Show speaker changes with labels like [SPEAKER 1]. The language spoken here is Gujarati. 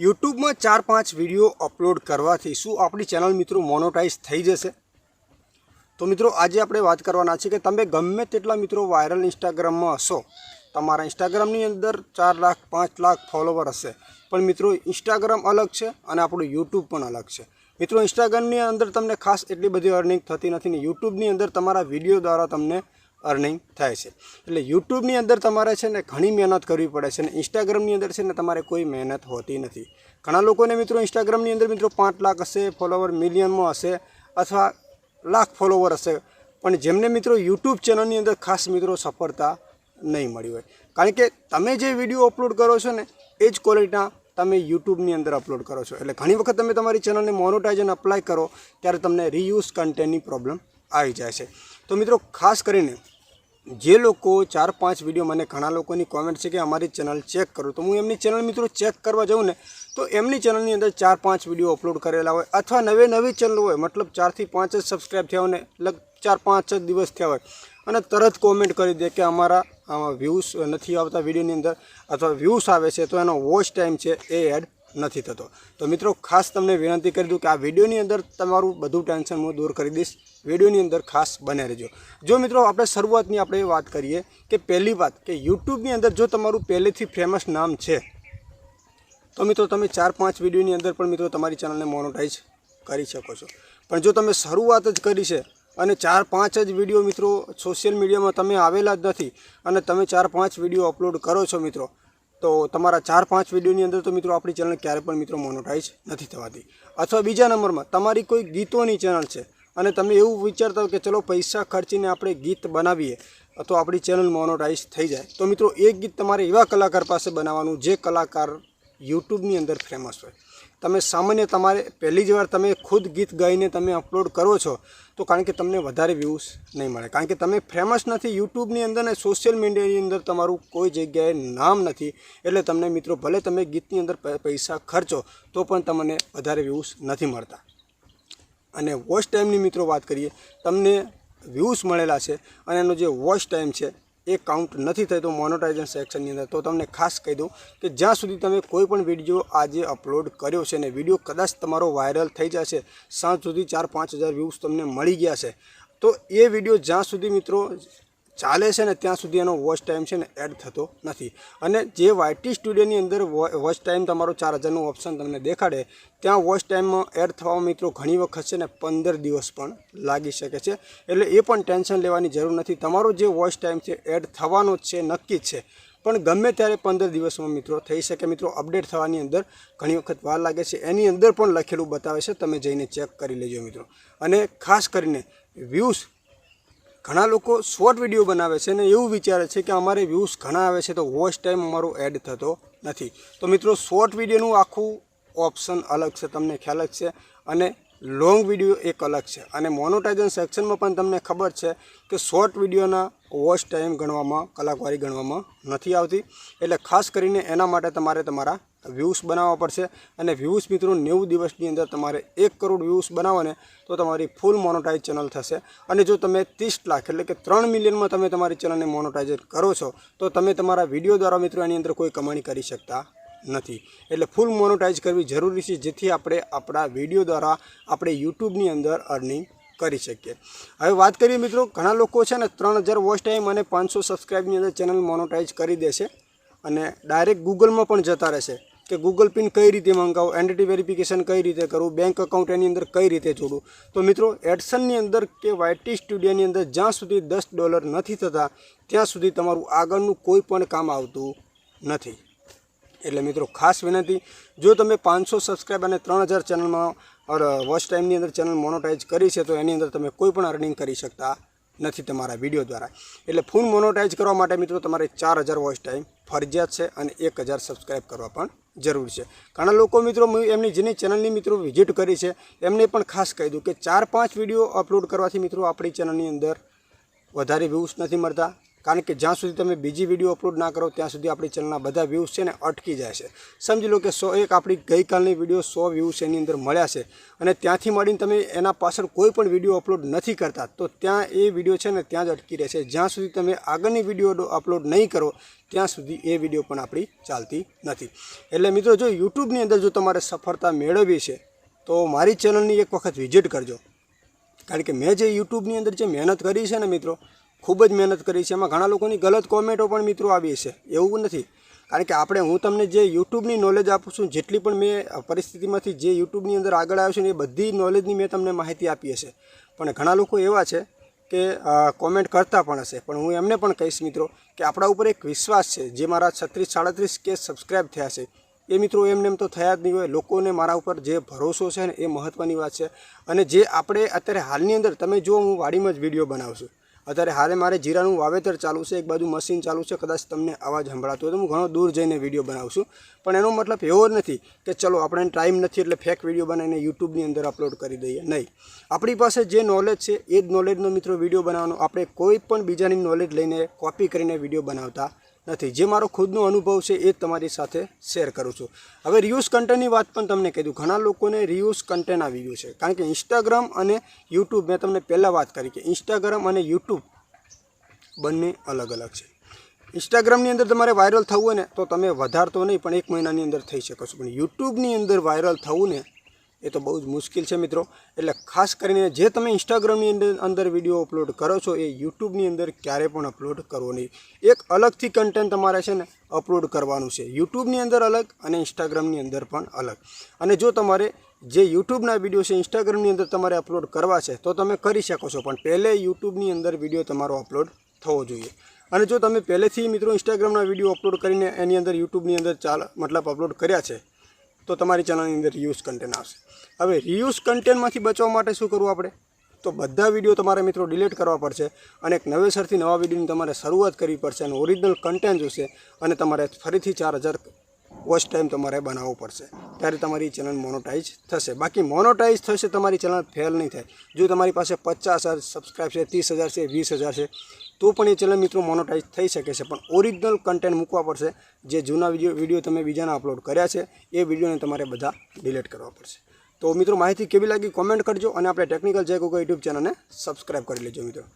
[SPEAKER 1] યુટ્યુબમાં ચાર પાંચ વીડિયો અપલોડ કરવાથી શું આપણી ચેનલ મિત્રો મોનોટાઈઝ થઈ જશે? તો મિત્રો, આજે આપણે વાત કરવાના છે કે તમે ગમે તેટલા મિત્રો વાયરલ ઇન્સ્ટાગ્રામમાં હશો, તમારા ઇન્સ્ટાગ્રામની અંદર ચાર લાખ, પાંચ લાખ ફોલોવર હશે. પણ મિત્રો ઇન્સ્ટાગ્રામ અલગ છે અને આપણું યુટ્યુબ પણ અલગ છે. મિત્રો ઇન્સ્ટાગ્રામની અંદર તમને ખાસ એટલી બધી અર્નિંગ થતી નથી ને યુટ્યુબની અંદર તમારા વીડિયો દ્વારા તમને અર્નિંગ થાય છે. એટલે યુટ્યુબની અંદર તમારે છે ને ઘણી મહેનત કરવી પડે છે અને ઇન્સ્ટાગ્રામની અંદર છે ને તમારે કોઈ મહેનત હોતી નથી. ઘણા લોકોને મિત્રો ઇન્સ્ટાગ્રામની અંદર મિત્રો પાંચ લાખ હશે ફોલોવર મિલિયનમાં હશે અથવા લાખ ફોલોવર હશે. પણ જેમને મિત્રો યુટ્યુબ ચેનલની અંદર ખાસ મિત્રો સફળતા નહીં મળી હોય. કારણ કે તમે જે વીડિયો અપલોડ કરો છો ને, એ જ ક્વોલિટીના તમે યુટ્યુબની અંદર અપલોડ કરો છો. એટલે ઘણી વખત તમે તમારી ચેનલને મોનોટાઇઝન અપ્લાય કરો, ત્યારે તમને રીયુઝ કન્ટેન્ટની પ્રોબ્લેમ આવી જાય છે. તો મિત્રો ખાસ કરીને જે લોકો ચાર પાંચ વીડિયો મને ઘણા લોકોની કોમેન્ટ છે કે અમારી ચેનલ ચેક કરો. તો હું એમની ચેનલ મિત્રો ચેક કરવા જાઉં ને, તો એમની ચેનલની અંદર ચાર પાંચ વીડિયો અપલોડ કરેલા હોય અથવા નવે નવી ચેનલ હોય, મતલબ ચારથી પાંચ જ સબસ્ક્રાઈબ થયા હોય ને, લગ ચાર પાંચ જ દિવસ થયા હોય, અને તરત કોમેન્ટ કરી દે કે અમારા, આમાં વ્યૂઝ નથી આવતા વિડીયોની અંદર, અથવા વ્યૂઝ આવે છે, તો એનો વોચ ટાઈમ છે એ એડ નથી થતો. તો મિત્રો, ખાસ તમને વિનંતી કરી દઉં કે આ વિડીયોની અંદર તમારું બધું ટેન્શન હું દૂર કરી દઈશ. વિડીયોની અંદર ખાસ બને રહેજો. જો મિત્રો, આપણે શરૂઆતની આપણે વાત કરીએ કે પહેલી વાત કે યુટ્યુબની અંદર જો તમારું પહેલેથી ફેમસ નામ છે, તો મિત્રો તમે ચાર પાંચ વિડીયોની અંદર પણ મિત્રો તમારી ચેનલને મોનોટાઈઝ કરી શકો છો. પણ જો તમે શરૂઆત જ કરી છે અને ચાર પાંચ જ વીડિયો મિત્રો સોશિયલ મીડિયામાં તમે આવેલા જ નથી અને તમે ચાર પાંચ વીડિયો અપલોડ કરો છો મિત્રો તો તમારા ચાર, પાંચ વિડીયોની અંદર તો મિત્રો આપણી ચેનલ ક્યારે પણ મિત્રો મોનોટાઈઝ નથી થવાતી. અથવા બીજા નંબરમાં, તમારી કોઈ ગીતોની ચેનલ છે અને તમે એવું વિચારતા હો કે ચલો પૈસા ખર્ચીને આપણે ગીત બનાવીએ, તો આપણી ચેનલ મોનોટાઈઝ થઈ જાય. તો મિત્રો એક ગીત તમારે એવા કલાકાર પાસે બનાવવાનું જે કલાકાર યુટ્યુબની અંદર ફેમસ હોય. તમે સામાન્ય તમારે પહેલી જ વાર તમે ખુદ ગીત ગાઈને તમે અપલોડ કરો છો, તો કારણ કે તમને વધારે વ્યૂઝ નહીં મળે. કારણ કે તમે ફેમસ નથી યુટ્યુબની અંદર ને સોશિયલ મીડિયાની અંદર તમારું કોઈ જગ્યાએ નામ નથી, એટલે તમને મિત્રો ભલે તમે ગીતની અંદર પૈસા ખર્ચો, તો પણ તમને વધારે વ્યૂઝ નથી મળતા. અને વોચ ટાઈમની મિત્રો વાત કરીએ, તમને વ્યૂઝ મળેલા છે, અને એનો જે વોચ ટાઈમ છે એ કાઉન્ટ નથી થતો મોનોટાઇઝન સેક્શનની અંદર. તો તમને ખાસ કહી દઉં કે જ્યાં સુધી તમે કોઈ પણ વીડિયો આજે અપલોડ કર્યો છે ને વીડિયો કદાચ તમારો વાયરલ થઈ જશે, સાંજ સુધી ચાર પાંચ હજાર વ્યૂઝ તમને મળી ગયા છે, તો એ વીડિયો જ્યાં સુધી મિત્રો ચાલે છે ને ત્યાં સુધી એનો વોચ ટાઈમ છે ને એડ થતો નથી. અને જે વાયટી સ્ટુડિયોની અંદર વોચ ટાઈમ તમારો ચાર હજારનું ઓપ્શન તમને દેખાડે, ત્યાં વોચ ટાઈમમાં એડ થવા મિત્રો ઘણી વખત છે ને પંદર દિવસ પણ લાગી શકે છે. એટલે એ પણ ટેન્શન લેવાની જરૂર નથી. તમારો જે વોચ ટાઈમ છે એડ થવાનો જ છે, નક્કી જ છે. પણ ગમે ત્યારે પંદર દિવસમાં મિત્રો થઈ શકે, મિત્રો અપડેટ થવાની અંદર ઘણી વખત વાર લાગે છે. એની અંદર પણ લખેલું બતાવે છે, તમે જઈને ચેક કરી લેજો મિત્રો. અને ખાસ કરીને વ્યૂઝ ઘણા લોકો શોર્ટ વીડિયો બનાવે છે અને એવું વિચારે છે કે અમારે વ્યૂઝ ઘણા આવે છે તો વોચ ટાઈમ અમારો એડ થતો નથી. તો મિત્રો શોર્ટ વિડીયોનું આખું ઓપ્શન અલગ છે, તમને ખ્યાલ જ છે. અને લોંગ વીડિયો એક અલગ છે. અને મોનોટાઇઝન સેક્શનમાં પણ તમને ખબર છે કે શોર્ટ વિડીયોના વોચ ટાઈમ ગણવામાં, કલાકવારી ગણવામાં નથી આવતી. એટલે ખાસ કરીને એના માટે તમારે તમારા વ્યૂઝ બનાવવા પડશે. અને વ્યૂઝ મિત્રો નેવું દિવસની અંદર તમારે એક કરોડ વ્યૂઝ બનાવોને તો તમારી ફૂલ મોનોટાઇઝ ચેનલ થશે. અને જો તમે ત્રીસ લાખ એટલે કે ત્રણ મિલિયનમાં તમે તમારી ચેનલને મોનોટાઇઝ કરો છો, તો તમે તમારા વીડિયો દ્વારા મિત્રો એની અંદર કોઈ કમાણી કરી શકતા નથી. એટલે ફૂલ મોનોટાઈઝ કરવી જરૂરી છે, જેથી આપણે આપણા વીડિયો દ્વારા આપણે યુટ્યુબની અંદર અર્નિંગ કરી શકીએ. હવે વાત કરીએ મિત્રો, ઘણા લોકો છે ને ત્રણ હજાર વોચ ટાઈમ અને પાંચસો સબસ્ક્રાઈબની અંદર ચેનલ મોનોટાઈઝ કરી દેશે અને ડાયરેક્ટ ગૂગલમાં પણ જતા રહેશે કે ગૂગલ પિન કઈ રીતે મંગાવું એન્ટિટી વેરિફિકેશન કઈ રીતે કરવું બેંક અકાઉન્ટ એની અંદર કઈ રીતે જોડવું. તો મિત્રો એડસનની અંદર કે વાયટી સ્ટુડિયોની અંદર જ્યાં સુધી દસ ડોલર નથી થતા, ત્યાં સુધી તમારું આગળનું કોઈ પણ કામ આવતું નથી. એટલે મિત્રો, ખાસ વિનંતી, જો તમે પાંચસો સબસ્ક્રાઈબ અને ત્રણ હજાર ચેનલમાં વોચ ટાઈમની અંદર ચેનલ મોનોટાઈઝ કરી છે, તો એની અંદર તમે કોઈ પણ અર્નિંગ કરી શકતા નથી તમારા વીડિયો દ્વારા. એટલે ફૂલ મોનોટાઈઝ કરવા માટે મિત્રો, તમારે ચાર હજાર વોચ ટાઈમ ફરજિયાત છે અને એક હજાર સબસ્ક્રાઈબ કરવા પણ જરૂર છે. ઘણા લોકો મિત્રો એમની જેની ચેનલની મિત્રો વિઝિટ કરી છે, એમને પણ ખાસ કહી દઉં કે ચાર પાંચ વીડિયો અપલોડ કરવાથી મિત્રો, આપણી ચેનલની અંદર વધારે વ્યૂઝ નથી મળતા. કારણ કે જ્યાં સુધી તમે બીજી વીડિયો અપલોડ ના કરો, ત્યાં સુધી આપણી ચેનલના બધા વ્યૂઝ છે ને અટકી જાય છે. સમજી લો કે સો એક આપણી ગઈકાલની વીડિયો સો વ્યૂઝ એની અંદર મળ્યા છે અને ત્યાંથી મળીને તમે એના પાછળ કોઈ પણ વીડિયો અપલોડ નથી કરતા, તો ત્યાં એ વીડિયો છે ને ત્યાં જ અટકી રહેશે. જ્યાં સુધી તમે આગળની વીડિયો અપલોડ નહીં કરો, ત્યાં સુધી એ વીડિયો પણ આપણી ચાલતી નથી. એટલે મિત્રો જો યુટ્યુબની અંદર જો તમારે સફળતા મેળવવી છે, તો મારી ચેનલની એક વખત વિઝિટ કરજો. કારણ કે મેં જે યુટ્યુબની અંદર જે મહેનત કરી છે ને મિત્રો ખૂબ જ મહેનત કરી છે. એમાં ઘણા લોકોની ગલત કોમેન્ટો પણ મિત્રો આવી છે. એવું નથી. કારણ કે આપણે, હું તમને જે યુટ્યુબની નોલેજ આપું છું, જેટલી પણ મેં પરિસ્થિતિમાંથી જે યુટ્યુબની અંદર આગળ આવ્યો છું એ બધી નોલેજની મેં તમને માહિતી આપી હશે. પણ ઘણા લોકો એવા છે કે કોમેન્ટ કરતા પણ હશે. પણ હું એમને પણ કહીશ મિત્રો કે આપણા ઉપર એક વિશ્વાસ છે. જે મારા છત્રીસ, સાડત્રીસ કે સબસ્ક્રાઈબ થયા છે, એ મિત્રો એમને એમ તો થયા જ નહીં હોય. લોકોને મારા ઉપર જે ભરોસો છે ને એ મહત્ત્વની વાત છે. અને જે આપણે અત્યારે હાલની અંદર, તમે જો હું વાડીમાં જ વીડિયો બનાવું છું. અત્યારે હારે મારે જીરાનું વાવેતર ચાલુ છે, એક બાજુ મશીન ચાલુ છે, કદાચ તમને અવાજ સંભળાતો હોય તો હું ઘણો દૂર જઈને વીડિયો બનાવશું. પણ એનો મતલબ એવો જ નથી કે ચલો આપણે ટાઈમ નથી એટલે ફેક વીડિયો બનાવીને યુટ્યુબની અંદર અપલોડ કરી દઈએ. નહીં. આપણી પાસે જે નોલેજ છે, એ જ નોલેજનો મિત્રો વીડિયો બનાવવાનો. આપણે કોઈ પણ બીજાની નોલેજ લઈને કોપી કરીને વીડિયો બનાવતા નથી. જે મારો ખુદનો અનુભવ છે એ તમારી સાથે શેર કરું છું. હવે રિયુઝ કન્ટેન્ટની વાત પણ તમને કીધું ઘણા લોકોને રિયુઝ કન્ટેન્ટ આવી ગયું છે. કારણ કે ઇન્સ્ટાગ્રામ અને યુટ્યુબ મેં તમને પહેલાં વાત કરી કે ઇન્સ્ટાગ્રામ અને યુટ્યુબ બંને અલગ અલગ છે. ઇન્સ્ટાગ્રામની અંદર તમારે વાયરલ થવું હોય ને, તો તમે વધારતો નહીં, પણ એક મહિનાની અંદર થઈ શકો છો. પણ યુટ્યુબની અંદર વાયરલ થવું ને એ તો બહુ જ મુશ્કેલ છે મિત્રો. એટલે ખાસ કરીને જે તમે ઇન્સ્ટાગ્રામની અંદર વીડિયો અપલોડ કરો છો, એ યુટ્યુબની અંદર ક્યારે પણ અપલોડ કરવો નહીં. એક અલગથી કન્ટેન્ટ તમારે છે ને અપલોડ કરવાનું છે. યુટ્યુબની અંદર અલગ અને ઇન્સ્ટાગ્રામની અંદર પણ અલગ. અને જો તમારે જે યુટ્યુબના વીડિયો છે ઇન્સ્ટાગ્રામની અંદર તમારે અપલોડ કરવા છે, તો તમે કરી શકો છો. પણ પહેલે યુટ્યુબની અંદર વીડિયો તમારો અપલોડ થવો જોઈએ. અને જો તમે પહેલેથી મિત્રો ઇન્સ્ટાગ્રામના વીડિયો અપલોડ કરીને એની અંદર યુટ્યુબની અંદર ચાલ મતલબ અપલોડ કર્યા છે તો તમારી ચેનલની અંદર રિયુઝ કન્ટેન્ટ આવશે. હવે રિયુઝ કન્ટેન્ટમાંથી બચવા માટે શું કરવું આપણે? તો બધા વીડિયો તમારે મિત્રો ડિલીટ કરવા પડશે અને એક નવેસરથી નવા વિડીયોની તમારે શરૂઆત કરવી પડશે અને ઓરિજિનલ કન્ટેન્ટ જોશે અને તમારે ફરીથી ચાર હજાર વોચ ટાઈમ તમારે બનાવવો પડશે. ત્યારે તમારી ચેનલ મોનોટાઈઝ થશે. બાકી મોનોટાઈઝ થશે, તમારી ચેનલ ફેલ નહીં થાય. જો તમારી પાસે પચાસ હજાર સબસ્ક્રાઈબ છે, ત્રીસ હજાર છે, વીસ હજાર છે તો પણ એ ચેનલ મિત્રો મોનોટાઈઝ થઈ શકે છે. પણ ઓરિજિનલ કન્ટેન્ટ મૂકવા પડશે. જે જૂના વીડિયો વીડિયો તમે બીજાના અપલોડ કર્યા છે, એ વિડીયોને તમારે બધા ડિલીટ કરવા પડશે. તો મિત્રો માહિતી કેવી લાગી કોમેન્ટ કરજો અને આપણે ટેકનિકલ જય ગોગા યુટ્યુબ ચેનલને સબસ્ક્રાઈબ કરી લેજો મિત્રો.